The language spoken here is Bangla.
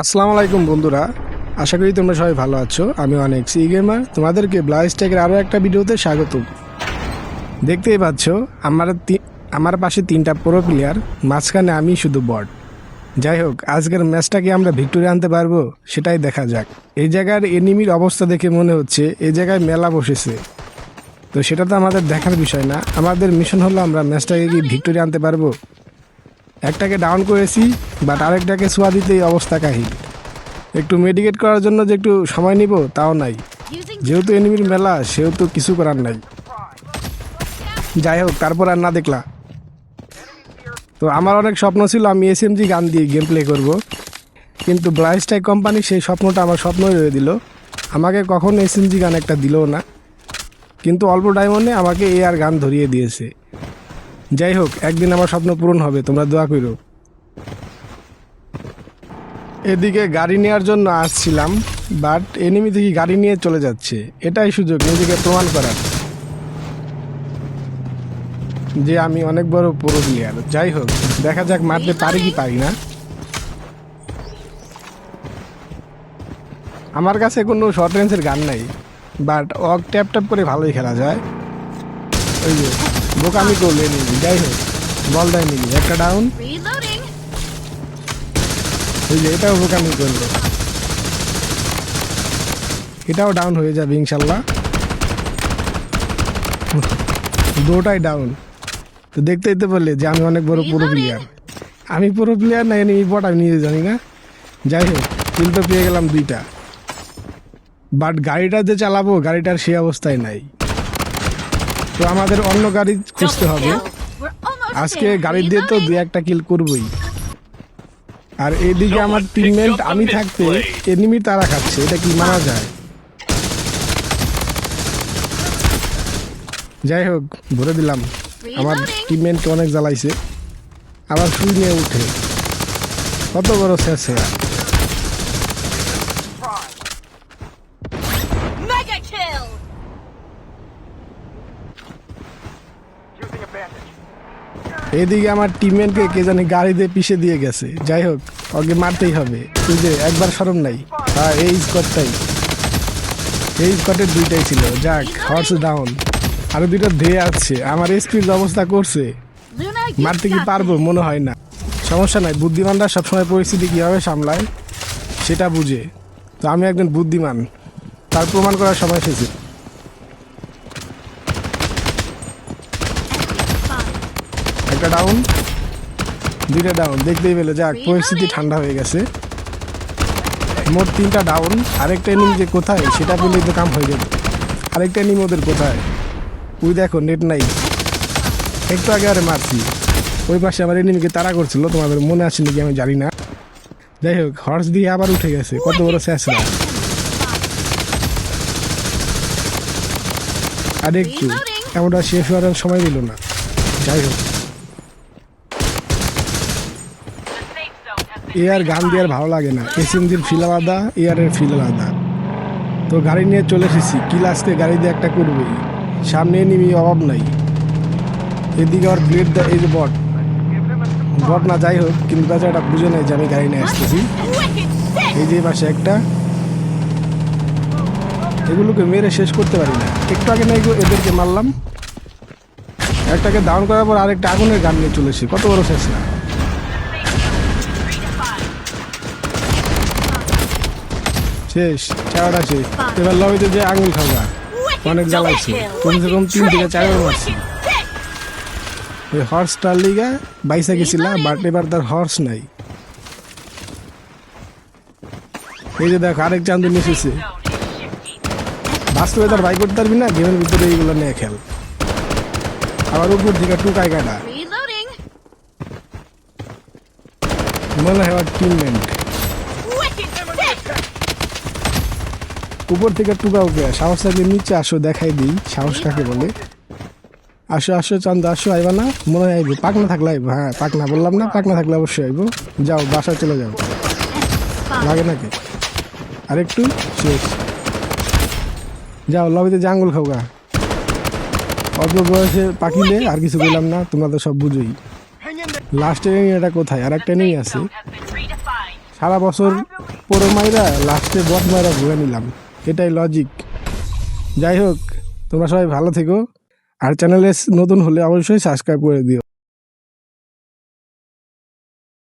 আসসালামু আলাইকুম বন্ধুরা। আশা করি তোমরা সবাই ভালো আছো। আমি অনেক সি গেমার তোমাদেরকে ব্লাইস টেকের আরও একটা ভিডিওতে স্বাগত দেখতেই পাচ্ছ, আমার আমার পাশে তিনটা প্রো প্লেয়ার মাঝখানে আমি শুধু বট যাই হোক, আজকের ম্যাচটা কি আমরা ভিক্টোরি আনতে পারব? সেটাই দেখা যাক। এই জায়গার এনিমির অবস্থা দেখে মনে হচ্ছে, এই জায়গায় মেলা বসেছে। তো সেটা তো আমাদের দেখার বিষয় না। আমাদের মিশন হলো আমরা ম্যাচটাকে কি ভিক্টোরি আনতে পারব? একটাকে ডাউন করেছি বাট আরেকটাকে ছোঁয়া দিতেই অবস্থা কাহিল। একটু মেডিকেট করার জন্য যে একটু সময় নিব, তাও নাই। যেহেতু এনিমির মেলা, সেহেতু কিছু করার নাই। যাই হোক তারপর আর না দেখলা। তো আমার অনেক স্বপ্ন ছিল, আমি এসএমজি গান দিয়ে গেম প্লে করব। কিন্তু ব্লাইস্টাই কোম্পানি সেই স্বপ্নটা আমার স্বপ্নই রয়ে দিল। আমাকে কখনো এসএমজি গান একটা দিলও না। কিন্তু অল্প ডায়মন্ডে আমাকে এ আর গান ধরিয়ে দিয়েছে। যাই হোক একদিন আমার স্বপ্ন পূরণ হবে, তোমরা দোয়া করো এদিকে গাড়ি নেওয়ার জন্য আসছিলাম, বাট এনিমি থেকে গাড়ি নিয়ে চলে যাচ্ছে। এটাই সুযোগ, নিজেকে প্রমাণ করার। যে আমি অনেক বড় পুরো প্লেয়ার যাই হোক দেখা যাক মারতে পারি কি পারি না। আমার কাছে কোনো শর্ট রেঞ্জের গান নাই বাট অক ট্যাপ ট্যাপ করে ভালোই খেলা যায়। ওই যে বোকামি করলে নিবি যাই হোক বল দেয় নিবি একটা ডাউন. ওই যে এটাও বোকামি করল। এটাও ডাউন হয়ে যাবে ইনশাল্লাহ। দুটাই ডাউন তো দেখতেই তো বললে যে আমি অনেক বড় পুরো প্লেয়ার আমি পুরো প্লেয়ার না এনে বট আমি নিজে জানি না। যাই হোক কিল তো পেয়ে গেলাম দুইটা। বাট গাড়িটা যে চালাবো গাড়িটার সেই অবস্থায় নাই। তো আমাদের অন্য গাড়ি খুঁজতে হবে। আজকে গাড়ি দিয়ে তো দুই একটা কিল করবই। আর এদিকে আমার টিমমেট আমি থাকতে এনিমি তারা খাচ্ছে এটা কি মানা যায়? যাই হোক ভরে দিলাম। আমার টিমমেটকে অনেক জ্বালাইছে। আবার শুই নিয়ে উঠে। কত বড় শেষ এদিকে আমার টিমমেটকে কে জানি গাড়ি দিয়ে পিষে দিয়ে গেছে। যাই হোক, ওকে মারতেই হবে। তুই যে, একবার সরম নাই। হ্যাঁ এই স্কটটাই এই স্কটের দুইটাই ছিল। যাক হর্স ডাউন আরও দুইটা ধেয়ে আছে। আমার স্পিড অবস্থা করছে। মারতে কি পারব, মনে হয় না। সমস্যা নাই, বুদ্ধিমানরা সবসময় পরিস্থিতি কীভাবে সামলায়, সেটা বুঝে। তো আমি একজন বুদ্ধিমান। তার প্রমাণ করার সময় এসেছে। একটা ডাউন দুইটা ডাউন দেখতেই পেলে যাক পরিস্থিতি ঠান্ডা হয়ে গেছে। মোট তিনটা ডাউন আরেকটা এনিমি যে কোথায় সেটা পেলেই তো কাম হয়ে যাবে। আরেকটা এনিমি ওদের কোথায়? ওই দেখো নেট নাই। একটু আগে আরে মারছি। ওই পাশে আমার এনিমিকে তাড়া করছিল তোমাদের মনে আছে নাকি আমি জানি না। যাই হোক হর্স দিয়ে আবার উঠে গেছে কত বড় শেষরা আর একটু এমনটা শেষ হওয়ার সময় দিল না। যাই হোক। এ আর গান দিয়ে ভালো লাগে না। এসএমজির ফিল আলাদা, এয়ারের ফিল আলাদা। তো গাড়ি নিয়ে চলে এসেছি। কিল আজকে গাড়ি দিয়ে একটা করবই সামনে নিবি অভাব নাই। এদিকে আর ব্লেড দা এই যে বট। বট না যাই হোক, কিন্তু বেচারাটা বুঝে নেয় যে আমি গাড়ি নিয়ে আসতেছি। এই যে পাশে একটা। এগুলোকে মেরে শেষ করতে পারি না। একটু আগে না এদেরকে মারলাম। একটাকে ডাউন করার পর আরেকটা আগুনের গান নিয়ে চলেছে কত বড় শেষ না। শেষ চারটা শেষ। এবার লবিতে যে আঙুল খাওয়া অনেক জ্বালাইছে. কমসে কম তিন থেকে চারবার মারছি। ওই হর্সটার লিগা বাইসা গেছিলা বাট এবার তার হর্স নাই। এই যে দেখ আরেক চান্দু মিশেছে বাস্তবে তার বাই করতে পারবি না গেমের ভিতরে এইগুলো নিয়ে খেল। আবার উপর থেকে টুকাই কাটা। মনে হয় টিমমেন্ট উপর থেকে টুকা উঠে সাহস থাকলে নিচে আসো, দেখাই দিই। সাহস কাকে বলে? আসো আসো, চান্দু, আসো, আইবা না? মনে হয় আইবো। পাকনা থাকলে আইবো হ্যাঁ পাকনা বললাম না পাকনা থাকলে অবশ্যই আইবো। যাও, বাসায় চলে যাও। লাগে নাকি? আরেকটু? শেষ। যাও, লবিতে যে আঙ্গুল খাওগা অল্প বয়সে পাকিলে আর কিছু বললাম না, তোমরা তো সব বুঝোই। লাস্টের এটা কোথায়? আর একটা নেই আছে। সারা বছর পুরো মাইরা লাস্টে বট মাইরা ঘুরে নিলাম। এটাই লজিক যাই হোক, তোমরা সবাই ভালো থেকো। আর চ্যানেলে নতুন হলে অবশ্যই সাবস্ক্রাইব করে দিও।